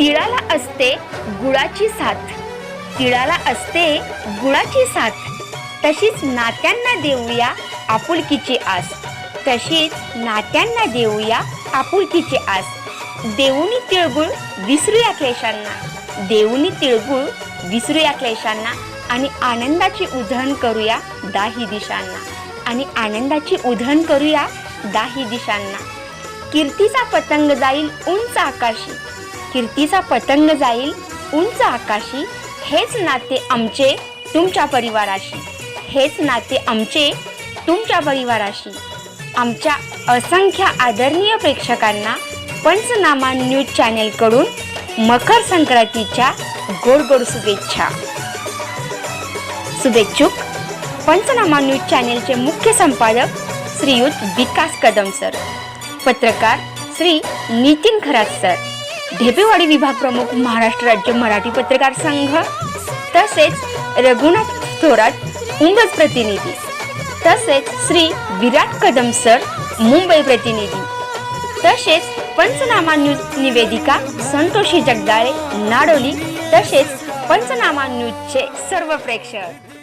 तिळाला असते गुळाची साथ. तिळाला असते गुळाची साथ. तशीच नात्यांना देऊया आपुलकीची आस. तशीच नात्यांना देऊया आपुलकीची आस. देऊनी तिळगुळ विसरूया क्लेशांना. देऊनी तिळगुळ विसरूया क्लेशांना आणि आनंदाची उधळण करूया दाही दिशांना. आणि आनंदाची उधळण करूया दाही दिशांना. कीर्तीचा पतंग जाईल उंच आकाशी. कीर्तीचा पतंग जाईल उंच आकाशी हेच नाते आमचे तुमच्या परिवाराशी. हेच नाते आमचे तुमच्या परिवाराशी. आमच्या असंख्य आदरणीय प्रेक्षकांना पंचनामा न्यूज चॅनेलकडून मकर संक्रांतीच्या गोड गोड शुभेच्छा. शुभेच्छुक पंचनामा न्यूज चॅनेलचे मुख्य संपादक श्रीयुत विकास कदम सर. पत्रकार श्री नितीन खरात सर. ढेपेवाडी विभाग प्रमुख महाराष्ट्र राज्य मराठी पत्रकार संघ तसेच रघुनाथ थोरात उंबज प्रतिनिधी तसेच श्री विराट कदम सर मुंबई प्रतिनिधी तसेच पंचनामा न्यूज निवेदिका संतोषी जगदाळे नाडोली तसेच पंचनामा न्यूजचे सर्व प्रेक्षक.